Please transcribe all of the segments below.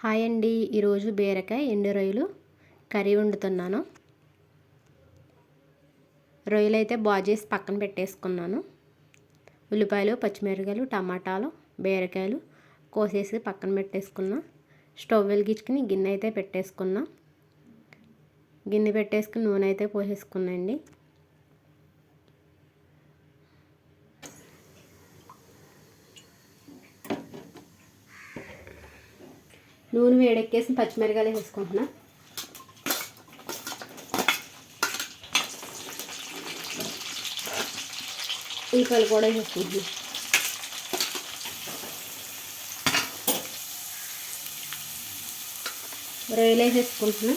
Hi అండి. ఈరోజు బీరకాయ ఎండు రొయ్యలు కర్రీ వండుతున్నాను. రొయ్యలు అయితే బాగు చేసి పక్కన పెట్టేసుకున్నాను. ఉల్లిపాయలు పచ్చిమిరకాయలు టమాటాలు బీరకాయలు కోసేసి పక్కన పెట్టేసుకున్నా. స్టవ్ వెలిగించుకుని గిన్నె అయితే పెట్టేసుకున్నా. గిన్నె పెట్టేసుకుని నూనె అయితే పోసేసుకున్నాండి నూనె వేడెక్కేసి పచ్చిమిరకాయలు వేసుకుంటున్నా. ఉల్లిపాయలు కూడా వేసుకుంటున్నా. రొయ్యలు వేసేసుకుంటున్నా.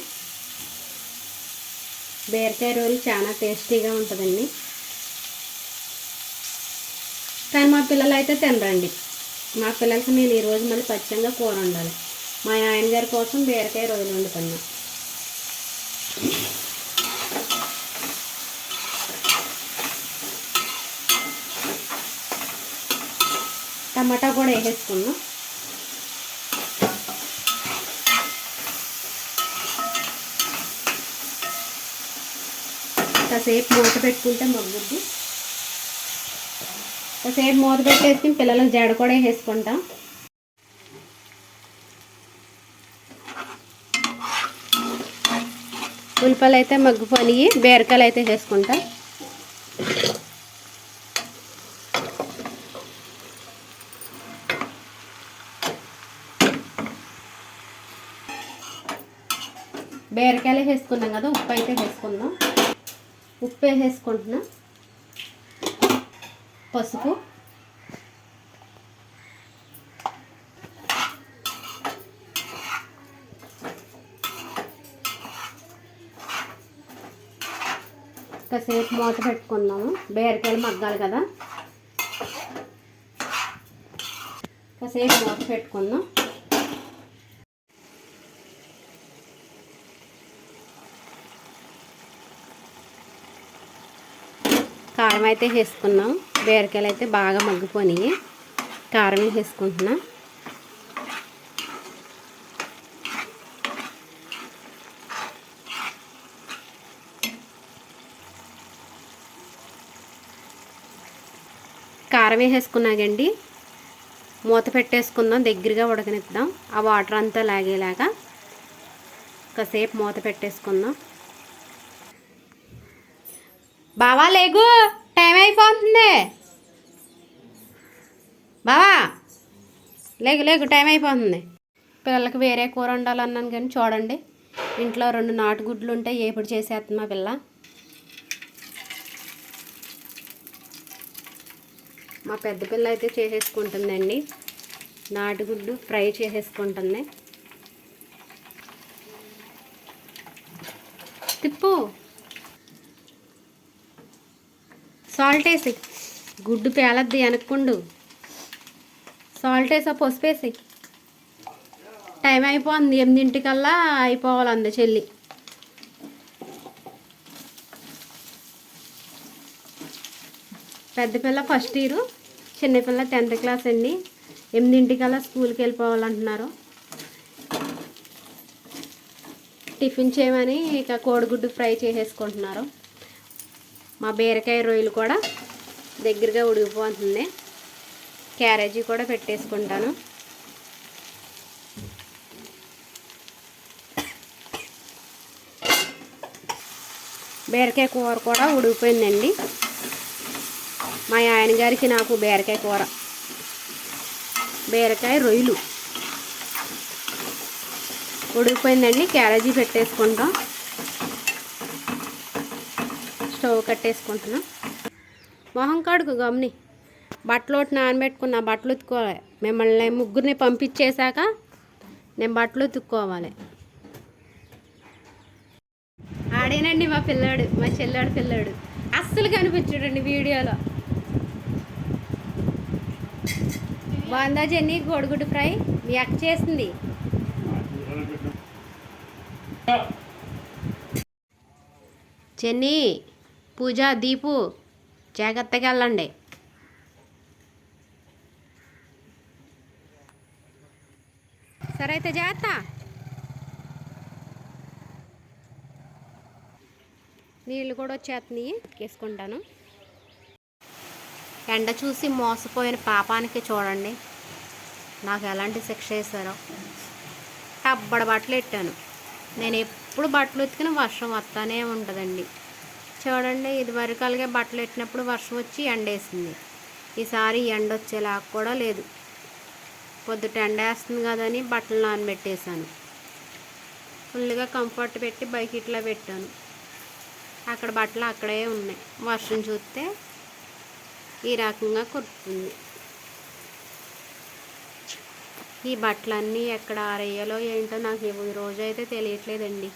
బీరకాయ రొయ్యలు చాలా టేస్టీగా ఉంటుందండి. కానీ మా పిల్లలు అయితే తినరండి. మా పిల్లలకి నేను ఈరోజు మళ్ళీ పచ్చంగా కూర ఉండాలి మా నాయనగారి కోసం బీరకాయ రొయ్యలు వండుతున్నా. టమాటా కూడా వేసేసుకున్నాం. కాసేపు మూత పెట్టుకుంటే మగ్గుద్ది. కాసేపు మూత పెట్టేసి పిల్లలకు జడ కూడా వేసుకుంటాం ఉల్లిపాయలు అయితే మగ్గిపోయి బీరకాయలు అయితే వేసుకుంటా బీరకాయలు వేసుకున్నాం కదా ఉప్పు అయితే వేసుకుందాం ఉప్పు వేసేసుకుంటున్నా పసుపు. కాసేపు మూత పెట్టుకుందాము బీరకాయలు మగ్గాలి కదా. కాసేపు మూత పెట్టుకుందాం. కారం అయితే వేసుకున్నాం. బీరకాయలు అయితే బాగా మగ్గిపోయినాయి. కారం వేసుకుంటున్నాం. కారం వేసేసుకున్నాకండి మూత పెట్టేసుకుందాం దగ్గరగా ఉడకనిద్దాం. ఆ వాటర్ అంతా లాగేలాగా కాసేపు మూత పెట్టేసుకుందాం. బావా లేగు. టైం అయిపోతుంది. బావా లేగు లేగు టైం అయిపోతుంది. పిల్లలకి వేరే కూర వండాలన్నాను కానీ చూడండి. ఇంట్లో రెండు నాటుగుడ్లు ఉంటే ఏపుడు చేసేస్తుంది మా పిల్ల. మా పెద్ద పిల్ల అయితే చేసేసుకుంటుందండి. నాటుగుడ్డు ఫ్రై చేసేసుకుంటుంది. తిప్పు. సాల్ట్ వేసి. గుడ్డు పేలద్ది వెనక్కుండు. సాల్ట్ వేసా పసుపు వేసి. టైం అయిపోతుంది ఎనిమిదింటికల్లా అయిపోవాలి చెల్లి. పెద్ద పిల్ల ఫస్ట్ ఇయర్ చిన్నపిల్ల టెన్త్ క్లాస్ అండి. ఎనిమిదింటికల్లా స్కూల్కి వెళ్ళిపోవాలంటున్నారు. టిఫిన్ చేయమని ఇక కోడిగుడ్డు ఫ్రై చేసేసుకుంటున్నారు. మా బీరకాయ రొయ్యలు కూడా దగ్గరగా ఉడికిపోతుంది క్యారేజీ కూడా పెట్టేసుకుంటాను. బీరకాయ కూర కూడా ఉడికిపోయిందండి. మా ఆయన గారికి నాకు బీరకాయ కూర. బీరకాయ రొయ్యలు. ఉడికిపోయిందండి క్యారేజీ పెట్టేసుకుంటాం. స్టవ్ కట్టేసుకుంటున్నాం. మొహం కాడుకు గమ్ని. బట్టలు ఒకటి నానబెట్టుకున్న బట్టలు ఉతుక్కోవాలి. మిమ్మల్ని ముగ్గురిని పంపించేశాక నేను బట్టలు ఉతుక్కోవాలి. ఆడేనండి మా పిల్లాడు మా చెల్లాడు పిల్లాడు. అస్సలు కనిపించాడండి వీడియోలో. బాగుందా జెన్నీ? కోడిగుడ్డు ఫ్రై? మీ అక్క చేసింది. చెన్నీ పూజ దీపు జాగ్రత్తగా వెళ్ళండి. సరే అయితే జాగ్రత్త. నీళ్ళు కూడా వచ్చేస్తున్నాయి. వేసుకుంటాను. ఎండ చూసి మోసపోయిన పాపానికి చూడండి. నాకు ఎలాంటి శిక్ష వేశారో. టబ్బడ బట్టలు పెట్టాను నేను ఎప్పుడు బట్టలు ఉతికిన వర్షం వస్తానే ఉంటుందండి. చూడండి ఇది వరకు అలాగే బట్టలు పెట్టినప్పుడు వర్షం వచ్చి ఎండేసింది ఈసారి ఎండ వచ్చేలాగా కూడా లేదు. పొద్దుట ఎండ వేస్తుంది కదని బట్టలు నానబెట్టేశాను. ఫుల్గా కంఫర్ట్ పెట్టి బైక్ ఇట్లా పెట్టాను. అక్కడ బట్టలు అక్కడే ఉన్నాయి. వర్షం చూస్తే ఈ రకంగా కురుతుంది ఈ బట్టలన్నీ ఎక్కడ ఆరేయాలో ఏంటో నాకు ఈ రోజు అయితే తెలియట్లేదండి.